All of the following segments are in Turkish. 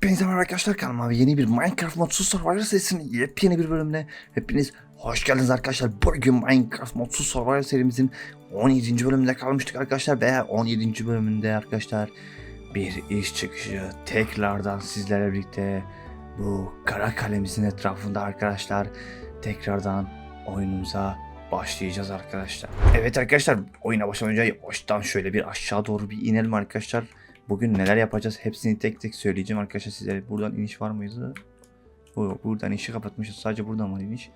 Hepinize merhaba arkadaşlar kanalıma yeni bir Minecraft Modsuz Survivor serisinin yepyeni bir bölümüne hepiniz hoş geldiniz arkadaşlar. Bugün Minecraft Modsuz Survivor serimizin 17. bölümünde kalmıştık arkadaşlar ve 17. bölümünde arkadaşlar bir iş çıkışı tekrardan sizlerle birlikte bu kara kalemizin etrafında arkadaşlar tekrardan oyunumuza başlayacağız arkadaşlar. Evet arkadaşlar oyuna başlamadan önce yavaştan şöyle bir aşağı doğru bir inelim arkadaşlar. Bugün neler yapacağız hepsini tek tek söyleyeceğim arkadaşlar sizlere. Buradan iniş var mıydı? Bu buradan inişi kapatmışız. Sadece buradan var iniş.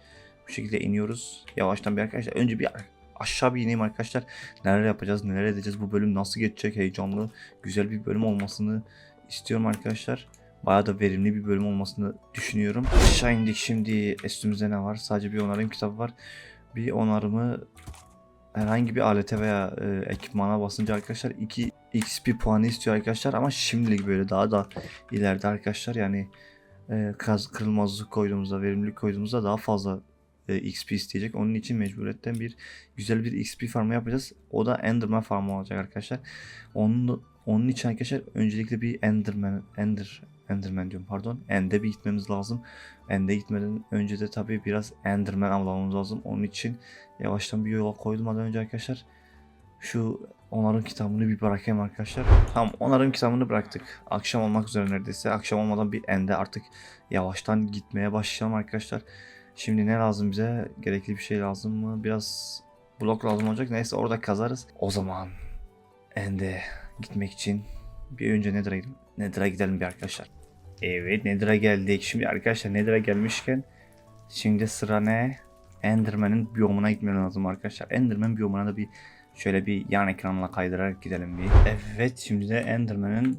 Bu şekilde iniyoruz. Yavaştan bir arkadaşlar. Önce bir aşağı bir ineyim arkadaşlar. Neler yapacağız, neler edeceğiz, bu bölüm nasıl geçecek heyecanlı, güzel bir bölüm olmasını istiyorum arkadaşlar. Bayağı da verimli bir bölüm olmasını düşünüyorum. Aşağı indik şimdi. Üstümüzde ne var? Sadece bir onarım kitabı var. Bir onarımı herhangi bir alete veya e, ekipmana basınca arkadaşlar 2 XP puanı istiyor arkadaşlar ama şimdilik böyle daha da ileride arkadaşlar yani e, kırılmazlık koyduğumuzda verimlilik koyduğumuzda daha fazla e, XP isteyecek. Onun için mecburiyetten bir güzel bir XP farmı yapacağız. O da Enderman farmı olacak arkadaşlar. Onun onun için arkadaşlar öncelikle bir Enderman Ender Enderman diyorum pardon. End'e bir gitmemiz lazım. End'e gitmeden önce de tabii biraz Enderman avlamamız lazım. Onun için yavaştan bir yola koydum önce arkadaşlar. Şu onarım kitabını bir bırakayım arkadaşlar. Tamam onarım kitabını bıraktık. Akşam olmak üzere neredeyse. Akşam olmadan bir ende artık yavaştan gitmeye başlayalım arkadaşlar. Şimdi ne lazım bize? Gerekli bir şey lazım mı? Biraz blok lazım olacak. Neyse orada kazarız. O zaman ende gitmek için bir önce Nether'a gidelim. Nether'a gidelim bir arkadaşlar. Evet Nether'a geldik. Şimdi arkadaşlar Nether'a gelmişken şimdi sıra ne? Enderman'ın biyomuna gitmem lazım arkadaşlar. Enderman biyomuna da bir şöyle bir yan ekranla kaydırarak gidelim bir. Evet şimdi de Enderman'ın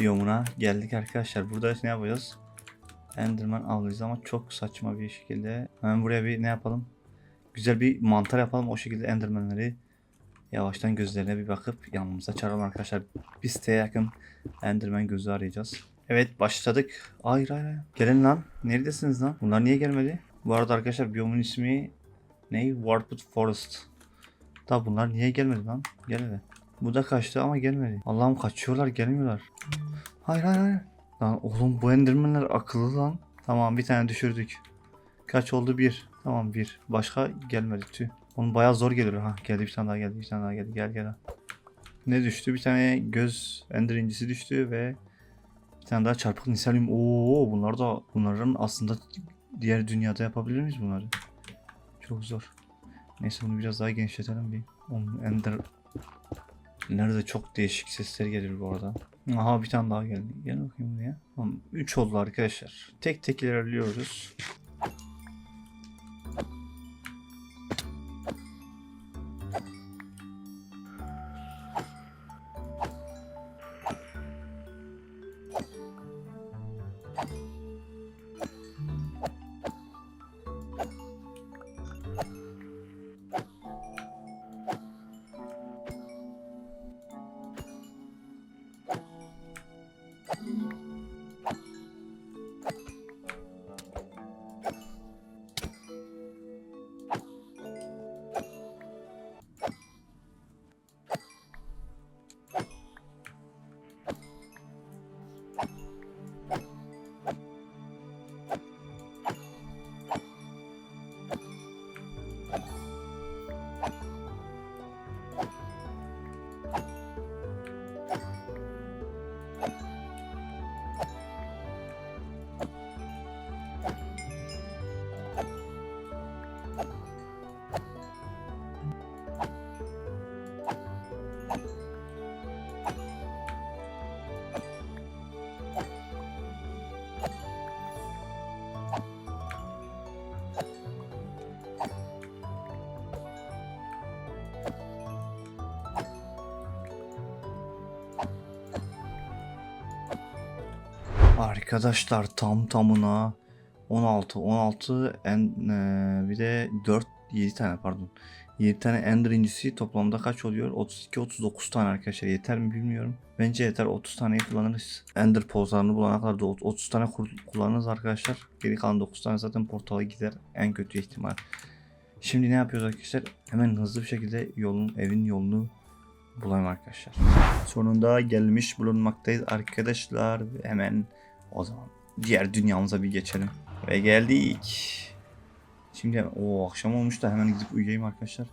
biyomuna geldik arkadaşlar. Burada ne yapacağız? Enderman avlayacağız ama çok saçma bir şekilde. Hemen buraya bir ne yapalım? Güzel bir mantar yapalım. O şekilde Enderman'ları yavaştan gözlerine bir bakıp yanımıza çağıralım arkadaşlar. Bir siteye yakın Enderman gözü arayacağız. Evet başladık. Hayır hayır. Gelin lan. Neredesiniz lan? Bunlar niye gelmedi? Bu arada arkadaşlar biyomun ismi ne? Warped Forest. Da bunlar niye gelmedi lan? Gel hele. Bu da kaçtı ama gelmedi. Allah'ım kaçıyorlar gelmiyorlar. Hayır hayır hayır. Lan oğlum bu endermenler akıllı lan. Tamam bir tane düşürdük. Kaç oldu? Bir. Tamam bir. Başka gelmedi tüh. Onun bayağı zor geliyor ha. Geldi bir tane daha geldi bir tane daha geldi. Gel gel. Ne düştü? Bir tane göz ender incisi düştü ve bir tane daha çarpık niselyum. Oo bunlar da bunların aslında diğer dünyada yapabilir miyiz bunları? Çok zor. Neyse bunu biraz daha genişletelim bir. Onun ender Nerede çok değişik sesler gelir bu arada. Aha bir tane daha geldi. Gel bakayım buraya. Tamam 3 oldu arkadaşlar. Tek tek ilerliyoruz. Arkadaşlar tam tamına 16 16 en eee, bir de 4 7 tane pardon. 7 tane Ender incisi toplamda kaç oluyor? 32 39 tane arkadaşlar. Yeter mi bilmiyorum. Bence yeter. 30 taneyi kullanırız. Ender pozlarını bulana kadar da 30 tane kullanırız arkadaşlar. Geri kalan 9 tane zaten portala gider en kötü ihtimal. Şimdi ne yapıyoruz arkadaşlar? Hemen hızlı bir şekilde yolun evin yolunu bulayım arkadaşlar. Sonunda gelmiş bulunmaktayız arkadaşlar. Hemen o zaman diğer dünyamıza bir geçelim. Ve geldik. Şimdi o akşam olmuş da hemen gidip uyuyayım arkadaşlar.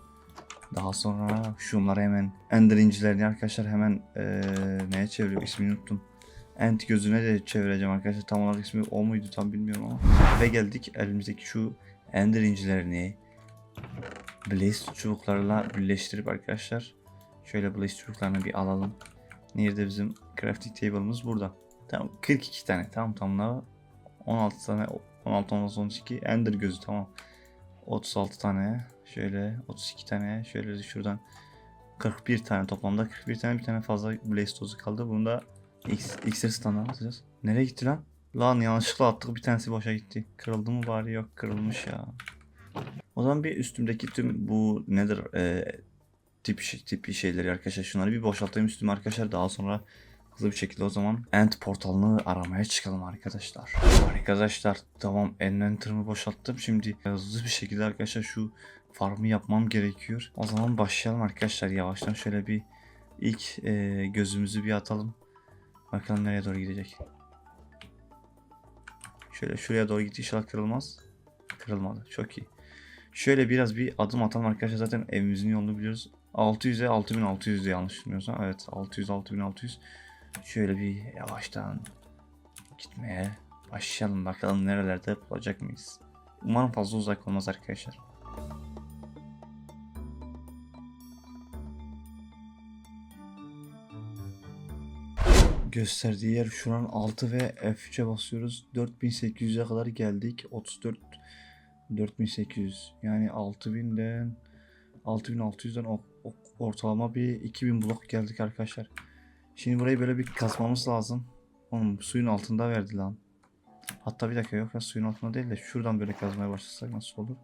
Daha sonra şunları hemen Ender incilerini arkadaşlar hemen eee neye çeviriyor ismini unuttum. Ent gözüne de çevireceğim arkadaşlar. Tam olarak ismi o muydu tam bilmiyorum ama. Ve geldik elimizdeki şu Ender incilerini Blaze çubuklarla birleştirip arkadaşlar şöyle Blaze çubuklarını bir alalım. Nerede bizim crafting table'ımız burada. Tamam 42 tane tam tamına 16 tane 16 16 12 Ender gözü tamam. 36 tane şöyle 32 tane şöyle şuradan 41 tane toplamda 41 tane bir tane fazla Blaze tozu kaldı. Bunu da iksir standart atacağız. Nereye gitti lan? Lan yanlışlıkla attık bir tanesi boşa gitti. Kırıldı mı bari yok kırılmış ya. O zaman bir üstümdeki tüm bu nedir e, tip, şey- tip şeyleri arkadaşlar şunları bir boşaltayım üstüme arkadaşlar daha sonra hızlı bir şekilde o zaman End portalını aramaya çıkalım arkadaşlar. Arkadaşlar tamam Enventer'ımı boşalttım şimdi hızlı bir şekilde arkadaşlar şu farmı yapmam gerekiyor. O zaman başlayalım arkadaşlar yavaştan şöyle bir ilk e, gözümüzü bir atalım. Bakalım nereye doğru gidecek. Şöyle şuraya doğru gitti inşallah kırılmaz. Kırılmadı çok iyi. Şöyle biraz bir adım atalım arkadaşlar zaten evimizin yolunu biliyoruz. 600'e 6600 diye yanlış bilmiyorsam. Evet 600 6600. Şöyle bir yavaştan gitmeye başlayalım bakalım nerelerde bulacak mıyız. Umarım fazla uzak olmaz arkadaşlar. Gösterdiği yer şuranın 6 ve F3'e basıyoruz. 4800'e kadar geldik. 34 4800 yani 6000'den 6600'den o- o- ortalama bir 2000 blok geldik arkadaşlar. Şimdi burayı böyle bir kazmamız lazım. Oğlum suyun altında verdi lan. Hatta bir dakika yok ya suyun altında değil de şuradan böyle kazmaya başlasak nasıl olur?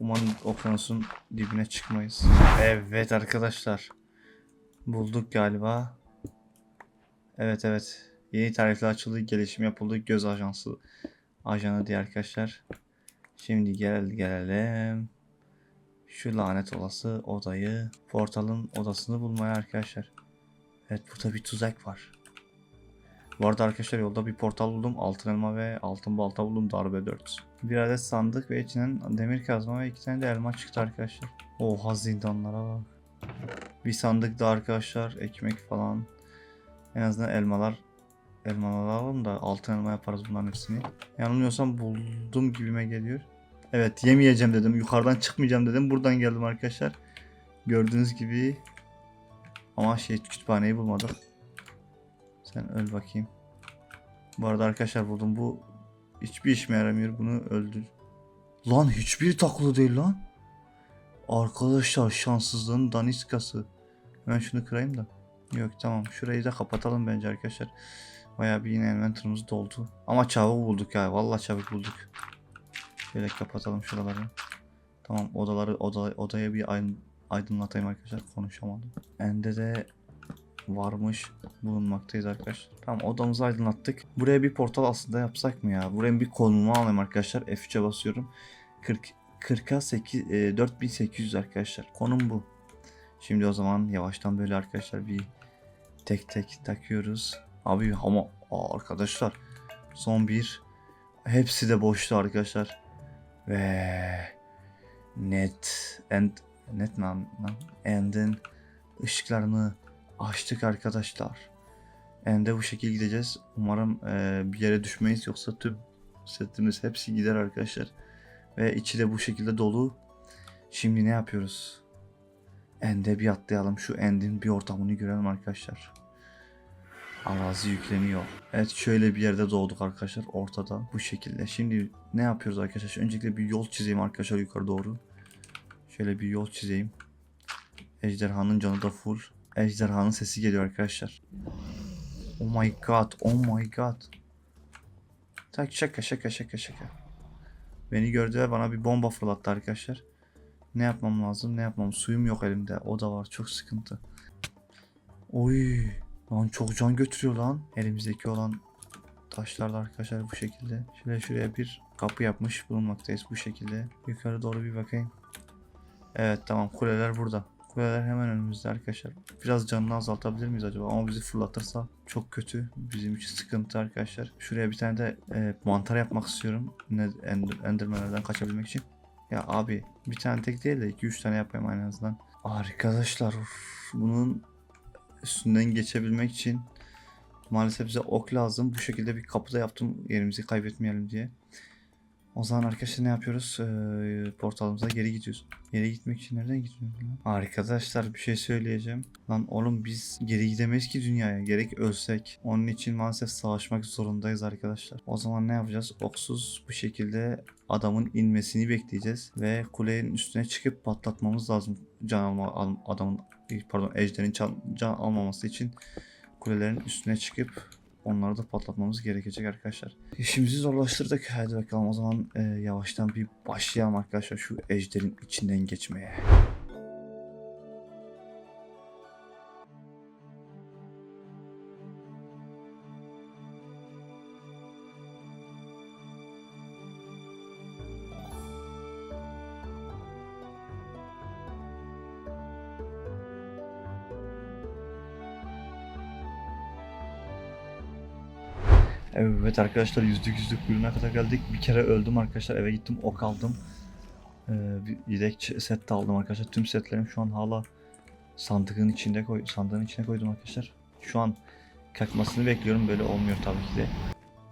Umarım okyanusun dibine çıkmayız. Evet arkadaşlar. Bulduk galiba. Evet evet. Yeni tarifle açıldı. Gelişim yapıldı. Göz ajansı ajanı diye arkadaşlar. Şimdi gel gelelim. Şu lanet olası odayı, portalın odasını bulmaya arkadaşlar. Evet burada bir tuzak var. Bu arada arkadaşlar yolda bir portal buldum. Altın elma ve altın balta buldum. Darbe 4. Bir adet sandık ve içinden demir kazma ve iki tane de elma çıktı arkadaşlar. Oha zindanlara bak. Bir sandık da arkadaşlar ekmek falan. En azından elmalar elmalar alalım da altın elma yaparız bunların hepsini. Yanılmıyorsam buldum gibime geliyor. Evet yemeyeceğim dedim. Yukarıdan çıkmayacağım dedim. Buradan geldim arkadaşlar. Gördüğünüz gibi. Ama şey kütüphaneyi bulmadık. Sen öl bakayım. Bu arada arkadaşlar buldum. Bu hiçbir işime yaramıyor. Bunu öldür. Lan hiçbir takılı değil lan. Arkadaşlar şanssızlığın daniskası. Hemen şunu kırayım da. Yok tamam. Şurayı da kapatalım bence arkadaşlar. Bayağı bir yine inventorımız doldu. Ama çabuk bulduk ya. Vallahi çabuk bulduk. Şöyle kapatalım şuraları. Tamam odaları oda, odaya bir aydınlatayım arkadaşlar. Konuşamadım. Ende de varmış bulunmaktayız arkadaşlar. Tamam odamızı aydınlattık. Buraya bir portal aslında yapsak mı ya? Buraya bir konumu alayım arkadaşlar. F3'e basıyorum. 40 40'a 8 e, 4800 arkadaşlar. Konum bu. Şimdi o zaman yavaştan böyle arkadaşlar bir tek tek takıyoruz. Abi ama aa, arkadaşlar son bir hepsi de boştu arkadaşlar. Ve net and net lan lan end'in ışıklarını açtık arkadaşlar. End'e bu şekilde gideceğiz. Umarım e, bir yere düşmeyiz yoksa tüm setimiz hepsi gider arkadaşlar. Ve içi de bu şekilde dolu. Şimdi ne yapıyoruz? End'e bir atlayalım. Şu End'in bir ortamını görelim arkadaşlar. Arazi yükleniyor. Evet şöyle bir yerde doğduk arkadaşlar ortada bu şekilde. Şimdi ne yapıyoruz arkadaşlar? Öncelikle bir yol çizeyim arkadaşlar yukarı doğru. Şöyle bir yol çizeyim. Ejderhanın canı da full. Ejderhanın sesi geliyor arkadaşlar. Oh my god, oh my god. Tak şaka şaka şaka şaka. Beni gördü ve bana bir bomba fırlattı arkadaşlar. Ne yapmam lazım ne yapmam suyum yok elimde o da var çok sıkıntı. Oy lan çok can götürüyor lan elimizdeki olan taşlar da arkadaşlar bu şekilde. Şöyle şuraya bir kapı yapmış bulunmaktayız bu şekilde. Yukarı doğru bir bakayım. Evet tamam kuleler burada. Kuleler hemen önümüzde arkadaşlar. Biraz canını azaltabilir miyiz acaba? Ama bizi fırlatırsa çok kötü. Bizim için sıkıntı arkadaşlar. Şuraya bir tane de e, mantar yapmak istiyorum. Ne, ender, endermenlerden kaçabilmek için. Ya abi bir tane tek değil de 2-3 tane yapayım en azından. Arkadaşlar bunun üstünden geçebilmek için maalesef bize ok lazım. Bu şekilde bir kapı da yaptım yerimizi kaybetmeyelim diye. O zaman arkadaşlar ne yapıyoruz? Ee, portalımıza geri gidiyoruz. Geri gitmek için nereden gidiyoruz lan? Arkadaşlar bir şey söyleyeceğim. Lan oğlum biz geri gidemeyiz ki dünyaya. Gerek ölsek. Onun için maalesef savaşmak zorundayız arkadaşlar. O zaman ne yapacağız? Oksuz bu şekilde adamın inmesini bekleyeceğiz. Ve kulenin üstüne çıkıp patlatmamız lazım. Can alma al- adamın pardon ejderin can, can almaması için kulelerin üstüne çıkıp onları da patlatmamız gerekecek arkadaşlar. İşimizi zorlaştırdık. Hadi bakalım o zaman e, yavaştan bir başlayalım arkadaşlar şu ejderin içinden geçmeye. Evet arkadaşlar yüzlük yüzlük bölüme kadar geldik. Bir kere öldüm arkadaşlar eve gittim ok aldım. Ee, bir yedek set de aldım arkadaşlar. Tüm setlerim şu an hala sandığın içinde koy sandığın içine koydum arkadaşlar. Şu an kalkmasını bekliyorum böyle olmuyor tabii ki de.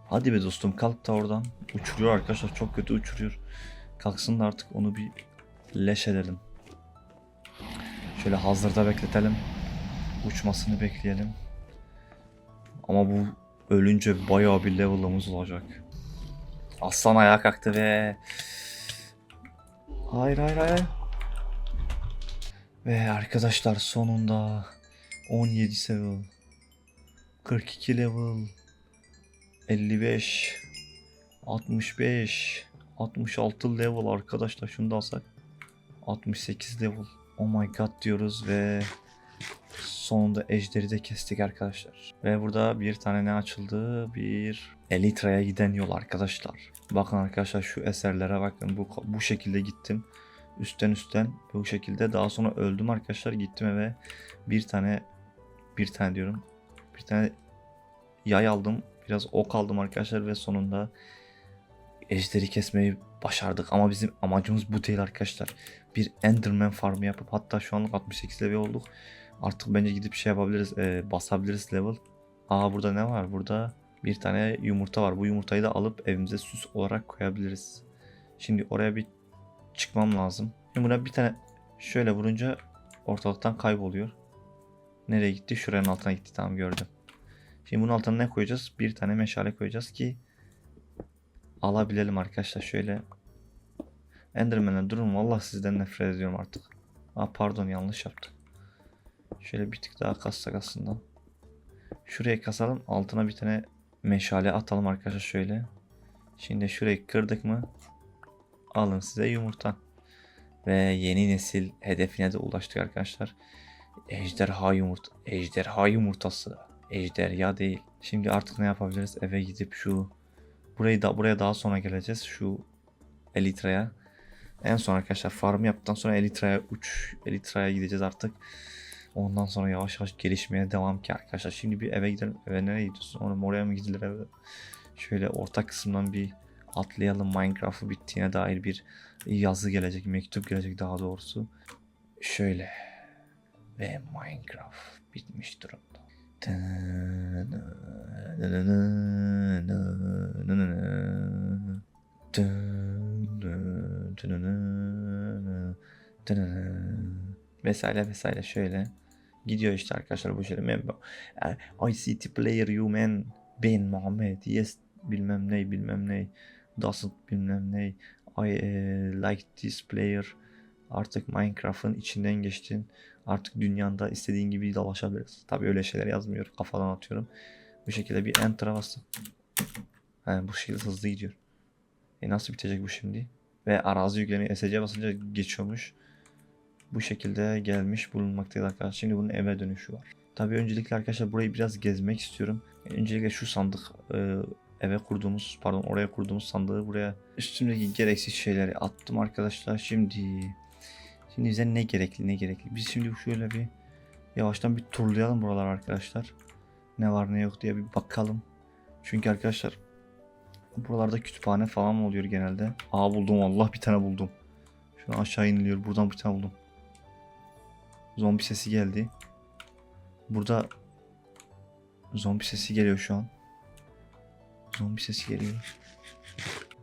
Hadi be dostum kalk da oradan. Uçuruyor arkadaşlar çok kötü uçuruyor. Kalksın da artık onu bir leş edelim. Şöyle hazırda bekletelim. Uçmasını bekleyelim. Ama bu ölünce bayağı bir level'ımız olacak. Aslan ayağa kalktı ve... Hayır hayır hayır. Ve arkadaşlar sonunda 17 level. 42 level. 55. 65. 66 level arkadaşlar şunu da alsak. 68 level. Oh my god diyoruz ve sonunda ejderi de kestik arkadaşlar. Ve burada bir tane ne açıldı? Bir Elitra'ya giden yol arkadaşlar. Bakın arkadaşlar şu eserlere bakın. Bu, bu şekilde gittim. Üstten üstten bu şekilde. Daha sonra öldüm arkadaşlar. Gittim eve. Bir tane bir tane diyorum. Bir tane yay aldım. Biraz ok aldım arkadaşlar ve sonunda ejderi kesmeyi başardık. Ama bizim amacımız bu değil arkadaşlar. Bir Enderman farmı yapıp hatta şu anlık 68 level olduk. Artık bence gidip şey yapabiliriz. e, basabiliriz level. Aa burada ne var? Burada bir tane yumurta var. Bu yumurtayı da alıp evimize süs olarak koyabiliriz. Şimdi oraya bir çıkmam lazım. Şimdi buna bir tane şöyle vurunca ortalıktan kayboluyor. Nereye gitti? Şuranın altına gitti. Tamam gördüm. Şimdi bunun altına ne koyacağız? Bir tane meşale koyacağız ki alabilelim arkadaşlar. Şöyle Enderman'e durun. Vallahi sizden nefret ediyorum artık. Aa pardon yanlış yaptık. Şöyle bir tık daha kassak aslında. Şuraya kasalım. Altına bir tane meşale atalım arkadaşlar şöyle. Şimdi şurayı kırdık mı? Alın size yumurta. Ve yeni nesil hedefine de ulaştık arkadaşlar. Ejderha yumurta. Ejderha yumurtası. Ejderha değil. Şimdi artık ne yapabiliriz? Eve gidip şu burayı da buraya daha sonra geleceğiz. Şu Elitra'ya. En son arkadaşlar farm yaptıktan sonra Elitra'ya uç Elitra'ya gideceğiz artık. Ondan sonra yavaş yavaş gelişmeye devam ki arkadaşlar. Şimdi bir eve gidelim. Eve nereye gidiyorsun? Onu oraya mı gidilir eve? Şöyle orta kısımdan bir atlayalım. Minecraft'ı bittiğine dair bir yazı gelecek. Mektup gelecek daha doğrusu. Şöyle. Ve Minecraft bitmiş durumda. Vesaire vesaire şöyle. Gidiyor işte arkadaşlar bu şöyle. Membo. ICT player you man. Ben Muhammed. Yes bilmem ne bilmem ne. Doesn't bilmem ne. I eh, like this player. Artık Minecraft'ın içinden geçtin. Artık dünyanda istediğin gibi dolaşabiliriz. Tabi öyle şeyler yazmıyor. Kafadan atıyorum. Bu şekilde bir enter'a bastım. He, bu şekilde hızlı gidiyor. E nasıl bitecek bu şimdi? Ve arazi yükleniyor. SC basınca geçiyormuş. Bu şekilde gelmiş bulunmaktayız arkadaşlar. Şimdi bunun eve dönüşü var. Tabii öncelikle arkadaşlar burayı biraz gezmek istiyorum. Öncelikle şu sandık e, eve kurduğumuz pardon oraya kurduğumuz sandığı buraya üstümdeki gereksiz şeyleri attım arkadaşlar. Şimdi Şimdi bize ne gerekli ne gerekli. Biz şimdi şöyle bir yavaştan bir turlayalım buralar arkadaşlar. Ne var ne yok diye bir bakalım. Çünkü arkadaşlar buralarda kütüphane falan oluyor genelde? Aa buldum Allah bir tane buldum. Şuradan aşağı iniliyor. Buradan bir tane buldum. Zombi sesi geldi. Burada zombi sesi geliyor şu an. Zombi sesi geliyor.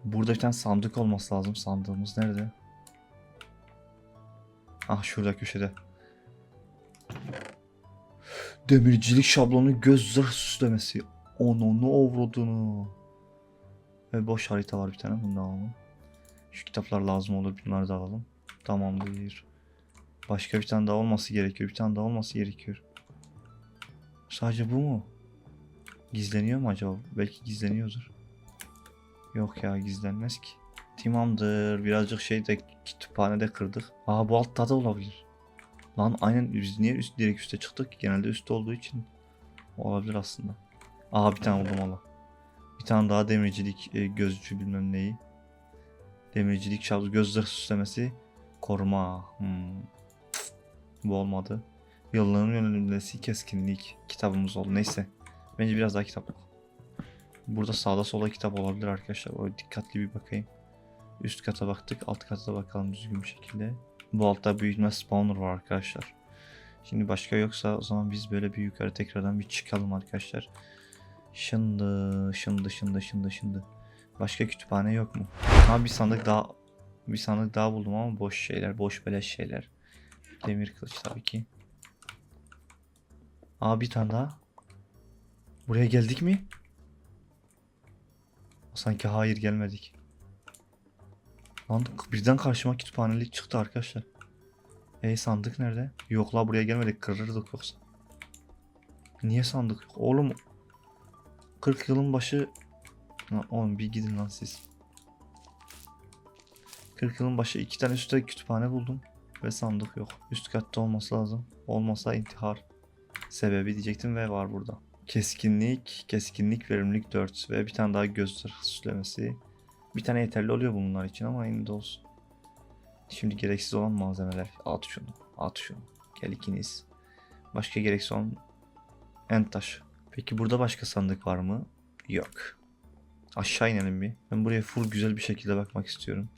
Burada bir tane sandık olması lazım. Sandığımız nerede? Ah şurada köşede. Demircilik şablonu göz zırh süslemesi. Onu avradını. Ve boş harita var bir tane. Bunu alalım. Şu kitaplar lazım olur. Bunları da alalım. Tamamdır. Başka bir tane daha olması gerekiyor. Bir tane daha olması gerekiyor. Sadece bu mu? Gizleniyor mu acaba? Belki gizleniyordur. Yok ya gizlenmez ki. Tamamdır. Birazcık şey de kütüphanede kırdık. Aa bu altta da olabilir. Lan aynen biz niye üst, direkt üste çıktık? ki? Genelde üstte olduğu için olabilir aslında. Aa bir tane buldum valla. Bir tane daha demircilik e, gözcü bilmem neyi. Demircilik şabzı göz zırh süslemesi. Koruma. Hmm. Bu olmadı. Yılların yönelmesi keskinlik. Kitabımız oldu. Neyse. Bence biraz daha kitap. Burada sağda sola kitap olabilir arkadaşlar. O dikkatli bir bakayım. Üst kata baktık. Alt kata da bakalım düzgün bir şekilde. Bu altta büyütme spawner var arkadaşlar. Şimdi başka yoksa o zaman biz böyle bir yukarı tekrardan bir çıkalım arkadaşlar. Şındı, şındı, şındı, şındı, şındı. Başka kütüphane yok mu? Ha bir sandık daha bir sandık daha buldum ama boş şeyler, boş beleş şeyler. Demir kılıç tabii ki. Aa bir tane daha. Buraya geldik mi? Sanki hayır gelmedik. Lan birden karşıma kütüphanelik çıktı arkadaşlar. E sandık nerede? Yok la buraya gelmedik kırırdık yoksa. Niye sandık? Oğlum 40 yılın başı Lan oğlum bir gidin lan siz. 40 yılın başı iki tane üstte kütüphane buldum ve sandık yok. Üst katta olması lazım. Olmasa intihar sebebi diyecektim ve var burada. Keskinlik, keskinlik, verimlilik 4 ve bir tane daha göz süslemesi. Bir tane yeterli oluyor bunlar için ama yine de olsun. Şimdi gereksiz olan malzemeler. At şunu, at şunu. Gel ikiniz. Başka gereksiz olan en taş. Peki burada başka sandık var mı? Yok. Aşağı inelim bir. Ben buraya full güzel bir şekilde bakmak istiyorum.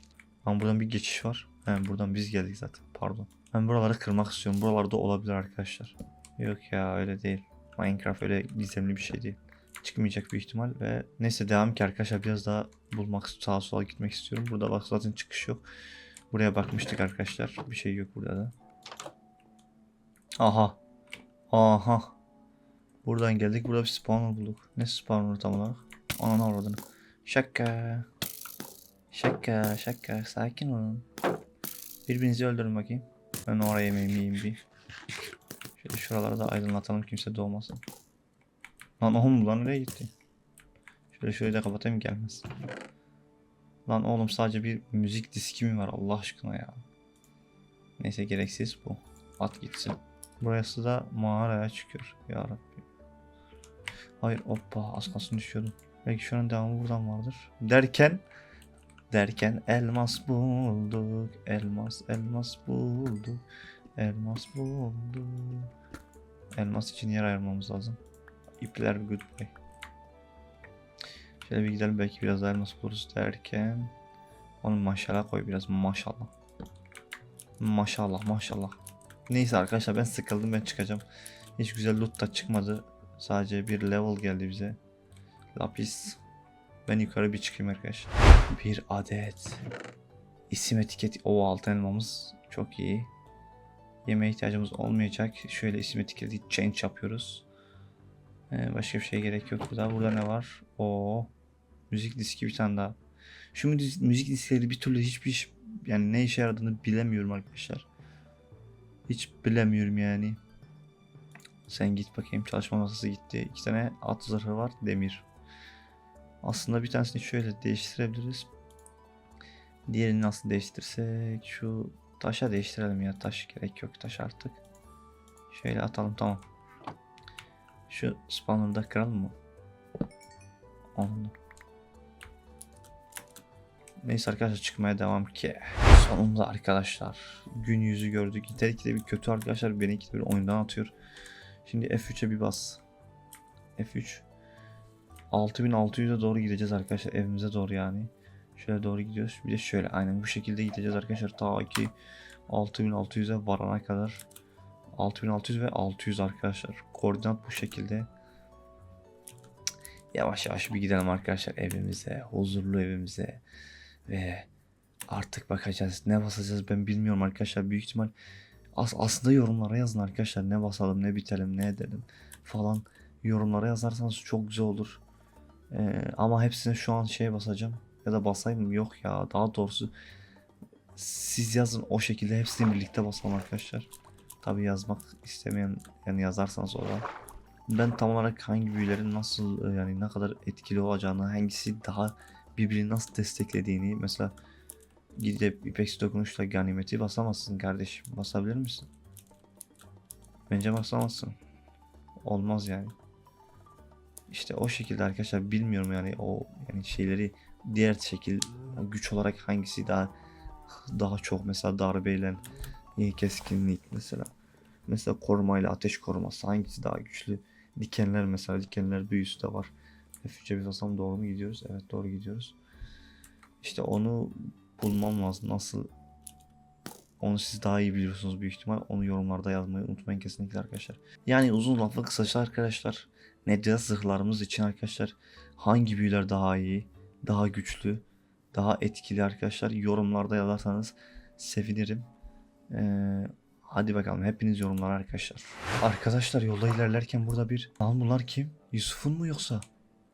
Ama buradan bir geçiş var. He buradan biz geldik zaten. Pardon. Ben buraları kırmak istiyorum. Buralarda olabilir arkadaşlar. Yok ya öyle değil. Minecraft öyle gizemli bir şey değil. Çıkmayacak bir ihtimal ve neyse devam ki arkadaşlar biraz daha bulmak sağa sola gitmek istiyorum. Burada bak zaten çıkış yok. Buraya bakmıştık arkadaşlar. Bir şey yok burada da. Aha. Aha. Buradan geldik. Burada bir spawner bulduk. Ne spawner tam olarak? Ananı avradını. Şaka. Şaka şaka. Sakin olun. Birbirinizi öldürün bakayım. Ben oraya yemeğimi yiyeyim bir. Şöyle şuraları da aydınlatalım kimse doğmasın. Lan oğlum lan nereye gitti? Şöyle şöyle de kapatayım gelmez. Lan oğlum sadece bir müzik diski mi var Allah aşkına ya. Neyse gereksiz bu. At gitsin. Burası da mağaraya çıkıyor. Ya Rabbi. Hayır hoppa az kalsın düşüyordum. Belki şunun devamı buradan vardır. Derken derken elmas bulduk. Elmas elmas bulduk. Elmas bulduk. Elmas için yer ayırmamız lazım. İpler good boy. Şöyle bir gidelim belki biraz elmas buluruz derken. Onu maşallah koy biraz maşallah. Maşallah maşallah. Neyse arkadaşlar ben sıkıldım ben çıkacağım. Hiç güzel loot da çıkmadı. Sadece bir level geldi bize. Lapis. Ben yukarı bir çıkayım arkadaşlar. Bir adet. isim etiketi. O altın elmamız. Çok iyi. Yemeğe ihtiyacımız olmayacak. Şöyle isim etiketi change yapıyoruz. Ee, başka bir şey gerek yok burada. Burada ne var? O müzik diski bir tane daha. Şu müzik, diskleri bir türlü hiçbir iş, yani ne işe yaradığını bilemiyorum arkadaşlar. Hiç bilemiyorum yani. Sen git bakayım çalışma masası gitti. İki tane at zırhı var demir. Aslında bir tanesini şöyle değiştirebiliriz. Diğerini nasıl değiştirsek şu taşa değiştirelim ya taş gerek yok taş artık. Şöyle atalım tamam. Şu spawner'ı da kıralım mı? Onu. Neyse arkadaşlar çıkmaya devam ki. Sonunda arkadaşlar gün yüzü gördük. De bir kötü arkadaşlar beni ikide bir oyundan atıyor. Şimdi F3'e bir bas. F3. 6600'e doğru gideceğiz arkadaşlar evimize doğru yani. Şöyle doğru gidiyoruz. Bir de şöyle aynen bu şekilde gideceğiz arkadaşlar. Ta ki 6600'e varana kadar. 6600 ve 600 arkadaşlar. Koordinat bu şekilde. Yavaş yavaş bir gidelim arkadaşlar evimize. Huzurlu evimize. Ve artık bakacağız. Ne basacağız ben bilmiyorum arkadaşlar. Büyük ihtimal as aslında yorumlara yazın arkadaşlar. Ne basalım, ne bitelim, ne edelim falan. Yorumlara yazarsanız çok güzel olur. Ee, ama hepsine şu an şey basacağım. Ya da basayım mı? Yok ya. Daha doğrusu siz yazın o şekilde hepsini birlikte basalım arkadaşlar. Tabi yazmak istemeyen yani yazarsanız orada. Ben tam olarak hangi büyülerin nasıl e, yani ne kadar etkili olacağını, hangisi daha birbirini nasıl desteklediğini mesela gidip İpeksi dokunuşla ganimeti basamazsın kardeşim. Basabilir misin? Bence basamazsın. Olmaz yani. İşte o şekilde arkadaşlar bilmiyorum yani o yani şeyleri diğer şekil güç olarak hangisi daha daha çok mesela darbeyle iyi keskinlik mesela. Mesela korumayla ateş koruması hangisi daha güçlü? Dikenler mesela dikenler büyüsü de var. F3'e bir basam doğru mu gidiyoruz? Evet doğru gidiyoruz. İşte onu bulmam lazım. Nasıl onu siz daha iyi biliyorsunuz büyük ihtimal. Onu yorumlarda yazmayı unutmayın kesinlikle arkadaşlar. Yani uzun lafı kısaca arkadaşlar. Nedret zırhlarımız için arkadaşlar hangi büyüler daha iyi, daha güçlü, daha etkili arkadaşlar yorumlarda yazarsanız sevinirim. Ee, hadi bakalım hepiniz yorumlar arkadaşlar. Arkadaşlar yolda ilerlerken burada bir... Lan bunlar kim? Yusuf'un mu yoksa?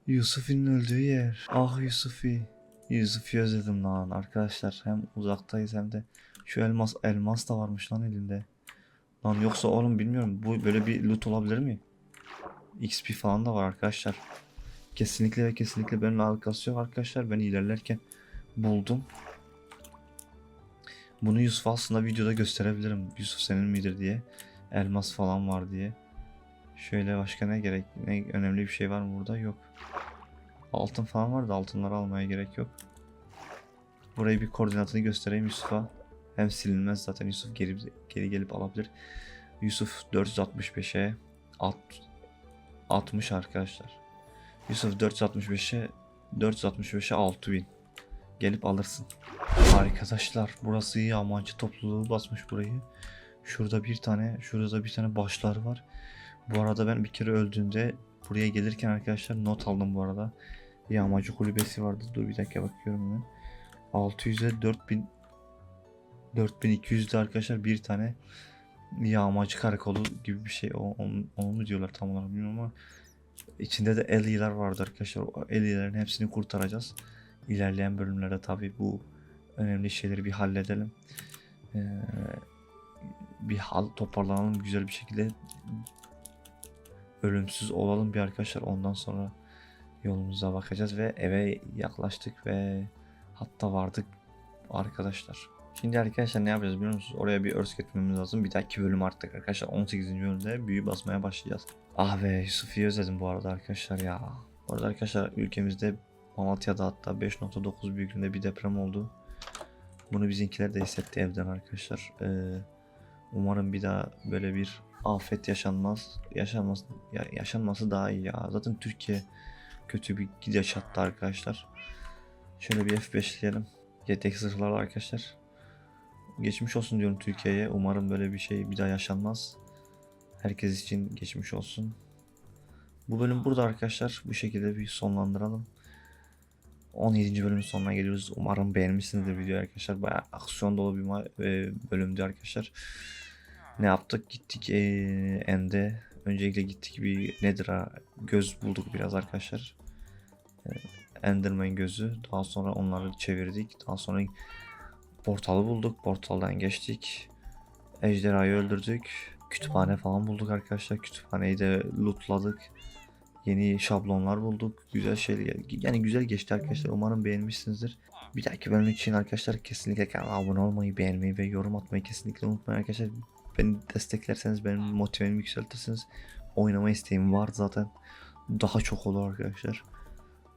Yusuf'un öldüğü yer. Ah Yusuf'i. Yusuf'u özledim lan arkadaşlar. Hem uzaktayız hem de şu elmas elmas da varmış lan elinde. Lan yoksa oğlum bilmiyorum bu böyle bir loot olabilir mi? XP falan da var arkadaşlar. Kesinlikle ve kesinlikle benimle alakası yok arkadaşlar. Ben ilerlerken buldum. Bunu Yusuf aslında videoda gösterebilirim. Yusuf senin midir diye. Elmas falan var diye. Şöyle başka ne gerek ne önemli bir şey var mı burada? Yok. Altın falan var da altınları almaya gerek yok. Burayı bir koordinatını göstereyim Yusuf'a. Hem silinmez zaten Yusuf geri, geri gelip alabilir. Yusuf 465'e alt, 60 arkadaşlar. Yusuf 465'e 465'e 6000. Gelip alırsın. Arkadaşlar burası iyi amancı topluluğu basmış burayı. Şurada bir tane, şurada bir tane başlar var. Bu arada ben bir kere öldüğümde buraya gelirken arkadaşlar not aldım bu arada. Yağmacı kulübesi vardı. Dur bir dakika bakıyorum ben. 600'e 4000 4200'de arkadaşlar bir tane yağmacı karakolu gibi bir şey. O, onu, onu mu diyorlar tam olarak bilmiyorum ama içinde de Ellie'ler vardı arkadaşlar. O Ellie'lerin hepsini kurtaracağız. İlerleyen bölümlerde tabi bu önemli şeyleri bir halledelim. Ee, bir hal toparlanalım güzel bir şekilde ölümsüz olalım bir arkadaşlar. Ondan sonra yolumuza bakacağız ve eve yaklaştık ve hatta vardık arkadaşlar. Şimdi arkadaşlar ne yapacağız biliyor musunuz? Oraya bir örs getirmemiz lazım. Bir dahaki bölüm artık arkadaşlar 18. bölümde büyü basmaya başlayacağız. Ah be Yusuf'u özledim bu arada arkadaşlar ya. Bu arada arkadaşlar ülkemizde Malatya'da hatta 5.9 büyüklüğünde bir deprem oldu. Bunu bizimkiler de hissetti evden arkadaşlar. Ee, umarım bir daha böyle bir afet yaşanmaz. Yaşanması, ya, yaşanması daha iyi ya. Zaten Türkiye kötü bir gidişatta arkadaşlar. Şöyle bir F5'leyelim. Yedek zırhlarla arkadaşlar. Geçmiş olsun diyorum Türkiye'ye. Umarım böyle bir şey bir daha yaşanmaz. Herkes için geçmiş olsun. Bu bölüm burada arkadaşlar. Bu şekilde bir sonlandıralım. 17. bölümün sonuna geliyoruz. Umarım beğenmişsinizdir video arkadaşlar. Bayağı aksiyon dolu bir e, bölümdü arkadaşlar. Ne yaptık? Gittik e, Ende. Öncelikle gittik bir nedir? Göz bulduk biraz arkadaşlar. E, Enderman gözü. Daha sonra onları çevirdik. Daha sonra portalı bulduk. Portaldan geçtik. Ejderhayı öldürdük. Kütüphane falan bulduk arkadaşlar. Kütüphaneyi de lootladık. Yeni şablonlar bulduk. Güzel şeyler. Yani güzel geçti arkadaşlar. Umarım beğenmişsinizdir. Bir dahaki bölüm için arkadaşlar kesinlikle kanala abone olmayı, beğenmeyi ve yorum atmayı kesinlikle unutmayın arkadaşlar. Beni desteklerseniz benim motivemi yükseltirsiniz. Oynama isteğim var zaten. Daha çok olur arkadaşlar.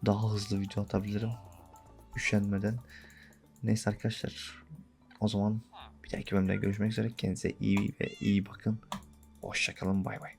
Daha hızlı video atabilirim. Üşenmeden. Neyse arkadaşlar. O zaman bir dahaki bölümde görüşmek üzere. Kendinize iyi ve iyi bakın. Hoşçakalın. Bay bay.